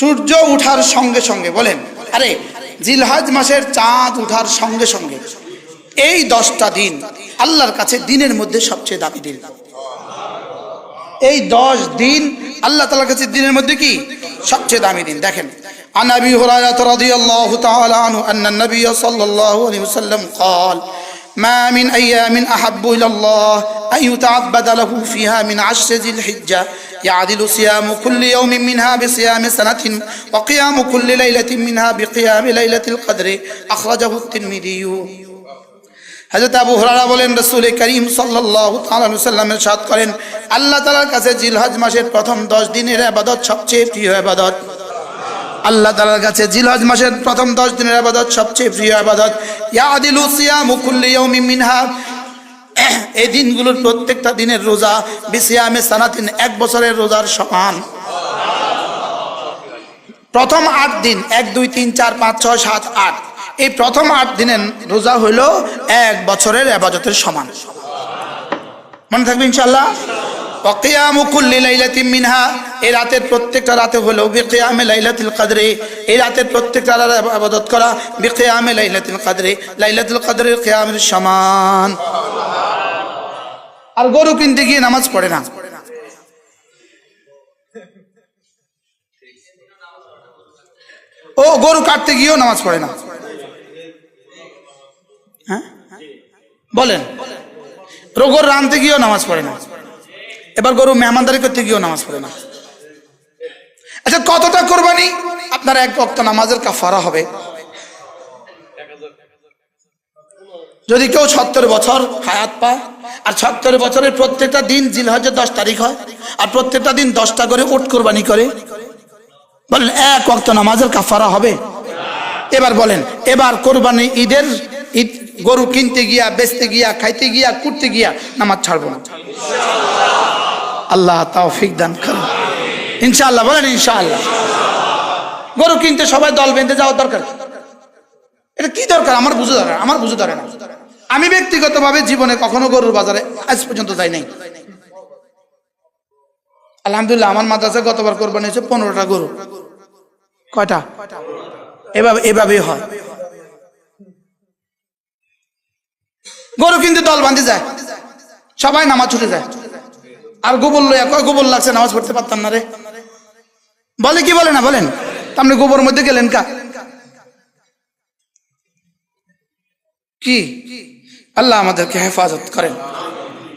সূর্য উঠার সঙ্গে সঙ্গে বলেন আরে জিলহাজ মাসের চাঁদ উঠার সঙ্গে সঙ্গে এই দশটা দিন আল্লাহর কাছে দিনের মধ্যে সবচেয়ে দামি দিন এই দশ দিন আল্লাহ তালার কাছে দিনের মধ্যে কি সবচেয়ে দামি দিন দেখেন عن ابي هريره رضي الله تعالى عنه ان النبي صلى الله عليه وسلم قال ما من ايام احب الى الله ان يتعبد له فيها من عشر ذي الحجه يعدل صيام كل يوم منها بصيام سنه وقيام كل ليله منها بقيام ليله القدر اخرجه الترمذي হজরত আবু হরারা বলেন রসুল করিম সাল্লাহ সাল্লামের সাদ করেন আল্লাহ তালার কাছে জিলহজ মাসের প্রথম দশ দিনের আবাদত সবচেয়ে প্রিয় আবাদত আল্লাহ তালার কাছে জিলহজ মাসের প্রথম দশ দিনের আবাদত সবচেয়ে প্রিয় আবাদত ইয়াদিলু সিয়ামু কুল্লি ইয়াউমিন মিনহা এই দিনগুলোর প্রত্যেকটা দিনের রোজা বিসিয়ামে সানাতিন এক বছরের রোজার সমান। প্রথম আট দিন, এক, দুই, তিন, চার, পাঁচ, ছয়, সাত, আট। এই প্রথম আট দিনের রোজা হইল এক বছরের আবাদতের সমান। মনে থাকবে ইনশাল্লাহ মিনহা। এই রাতের প্রত্যেকটা রাতে হলো বিকিয়ামে লাইলাতুল কাদরে। এই রাতের প্রত্যেকটা রাতে আবাদত করা কাদরে। লাইলাতুল সমান। আর গরু কিনতে গিয়ে নামাজ পড়ে না। ও, গরু কাটতে গিয়েও নামাজ পড়ে না। হ্যাঁ? বলেন। রোগর রানতে গিয়েও নামাজ পড়ে না। এবার গরু মেহমানদারি করতে গিয়েও নামাজ পড়ে না। আচ্ছা কতটা কোরবানি? আপনার এক বক্ত নামাজের কাফারা হবে। যদি কেউ সত্তর বছর হায়াত পায়, আর সত্তর বছরের প্রত্যেকটা দিন জিলহজের দশ তারিখ হয়, আর প্রত্যেকটা দিন দশটা করে ওট কোরবানি করে, বলেন এক ওয়াক্ত নামাজের কাফারা হবে? এবার বলেন, এবার কোরবানি ঈদের ঈদ, গরু কিনতে গিয়া, বেচতে গিয়া, খাইতে গিয়া, কুটতে গিয়া নামাজ ছাড়বো না। আল্লাহ তাওফিক দান করেন। ইনশাআল্লাহ, বলেন ইনশাআল্লাহ। গরু কিনতে সবাই দল বেঁধে যাওয়ার দরকার? এটা কি দরকার? আমার বুঝে ধরে আমার বুঝে ধরে না। আমি ব্যক্তিগতভাবে জীবনে কখনো গরুর বাজারে আজ পর্যন্ত যাই নাই। আলহামদুলিল্লাহ, আমার মাদ্রাসায় গতবার কোরবানি হয়েছে পনেরোটা গরু। কয়টা? এভাবে, এভাবেই হয়। গরু কিন্তু দল বাঁধে যায়। সবাই নামাজ ছুটে যায়। আর গোবর লইয়া কয়, গোবর লাগছে, নামাজ পড়তে পারতাম না রে। বলে কি বলে না বলেন? আপনি গোবর মধ্যে গেলেন কা? কি? আল্লাহ আমাদেরকে হেফাজত করেন।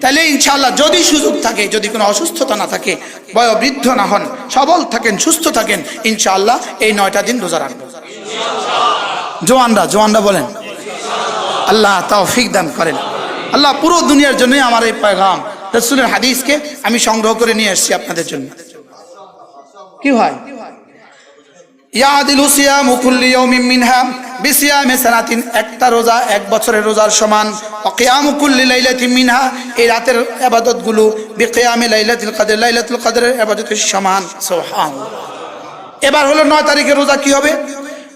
তাহলে ইনশাআল্লাহ যদি সুযোগ থাকে, যদি কোনো অসুস্থতা না থাকে, বয়োবৃদ্ধ না হন, সবল থাকেন, সুস্থ থাকেন, ইনশাআল্লাহ এই নয়টা দিন রোজা রাখব জোয়ানরা জোয়ানরা বলেন, আল্লাহ তৌফিক দান করেন। আল্লাহ পুরো দুনিয়ার জন্যই আমার এই পয়গাম। রসুলের হাদিসকে আমি সংগ্রহ করে নিয়ে এসেছি আপনাদের জন্য। কি হয়? ইয়াদিলু সিয়ামু কুল্লি ইয়াউমিন মিনহা। বিসিয়ামে সানাতিন একটা রোজা এক বছরের রোজার সমান অকিয়ামু কুল্লি লাইলাতিন মিনহা এই রাতের ইবাদতগুলো বিকিয়ামে লাইলাতুল কদর লাইলাতুল কদরের ইবাদতের সমান সুবহানাল্লাহ এবার হলো নয় তারিখের রোজা কি হবে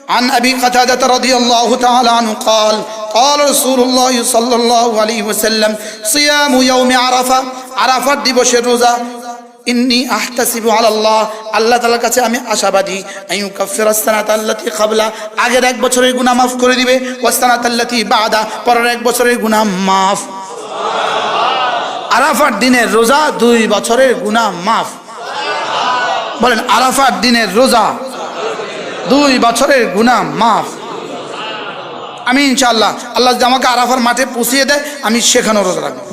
عن أبي قتادة رضي الله تعالى عنه قال قال رسول الله صلى الله عليه وسلم صيام يوم عرفة عرفة দিবস রোজা ইন্নি আহতাসিবু আলাল্লাহ, আল্লাহ তাআলার কাছে আমি আশাবাদী। আইয়ু কাফিরা সানাত আল্লাতি ক্বাবলা আগের এক বছরের গুনাহ মাফ করে দিবে। ওয়াসানাত আল্লাতি বাদা, পরের এক বছরের গুণা মাফ। আরাফার দিনের রোজা দুই বছরের গুণা মাফ। বলেন, আরাফার দিনের রোজা দুই বছরের গুণা মাফ। আমি ইনশাআল্লাহ, আল্লাহ আমাকে আরাফার মাঠে পুষিয়ে দেয়, আমি সেখানেও রোজা রাখব।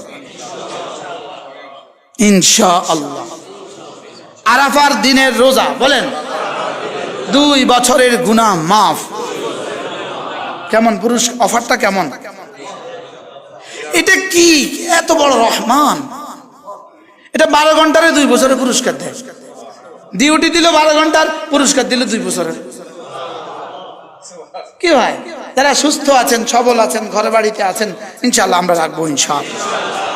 ইনশা আল্লাহ আরাফার দিনের রোজা, বলেন। দুই বছরের গুনাহ মাফ। কেমন পুরুষ, অফারটা কেমন? এটা কি? এত বড় রহমান। এটা বারো ঘন্টারে দুই বছরের পুরস্কার দেয়। ডিউটি দিল বারো ঘণ্টার পুরস্কার দিল দুই বছরের। কি ভাই? যারা সুস্থ আছেন, সবল আছেন ঘরে বাড়িতে আছেন ইনশাল্লাহ আমরা রাখব, ইনশাআল্লাহ।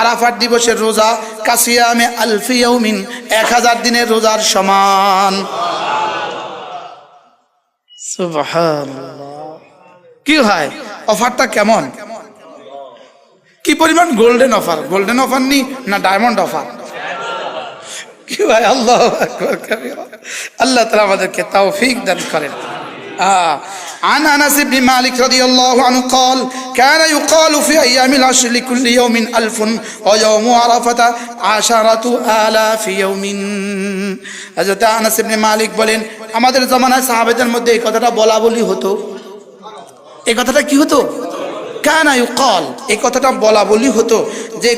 আরাফাত দিবসের রোজা কাসিয়ামে আলফি ইয়াউমিন, এক হাজার দিনের রোজার সমান। কি হয় অফারটা কেমন? কি পরিমাণ গোল্ডেন অফার? গোল্ডেন অফার নি না ডায়মন্ড অফার? কি ভাই, আল্লাহ আল্লাহ তাআলা আমাদেরকে তাও ফিক দান করেন। آه. عن انس بن مالك رضي الله عنه قال كان يقال في ايام العشر لكل يوم الف ويوم عرفه عشره الاف يوم হযরত আনাস ইবনে মালিক বলেন আমাদের জামানায় সাহাবেদের মধ্যে এই কথাটা বলা বলি হতো এই কথাটা কি হতো কানা ইউকাল এই কথাটা বলা বলি হতো যে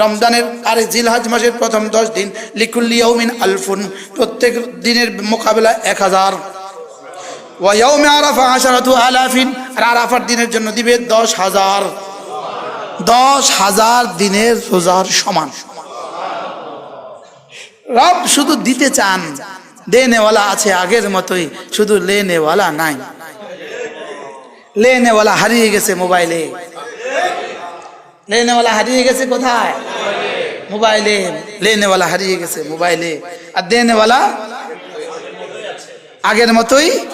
রমজানের আরে জিলহাজ মাসের প্রথম দশ দিন লিকুল্লি ইয়াউমিন আলফুন প্রত্যেক দিনের মোকাবেলা এক হাজার ওয়াইয়াউমে আরাফা আশারাতু আলাফিন। আর আরাফার দিনের জন্য দিবে দশ হাজার। দশ হাজার দিনের রোজার সমান। রব শুধু দিতে চান। দেনেওয়ালা আছে আগের মতোই, শুধু লেনেওয়ালা নাই। লেনেওয়ালা হারিয়ে গেছে মোবাইলে। লেনেওয়ালা হারিয়ে গেছে কোথায়? মোবাইলে। লেনেওয়ালা হারিয়ে গেছে মোবাইলে। আর দেনেওয়ালা আগের মতোই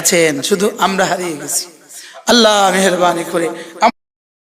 আছেন শুধু আমরা হারিয়ে গেছি। আল্লাহ মেহরবানি করে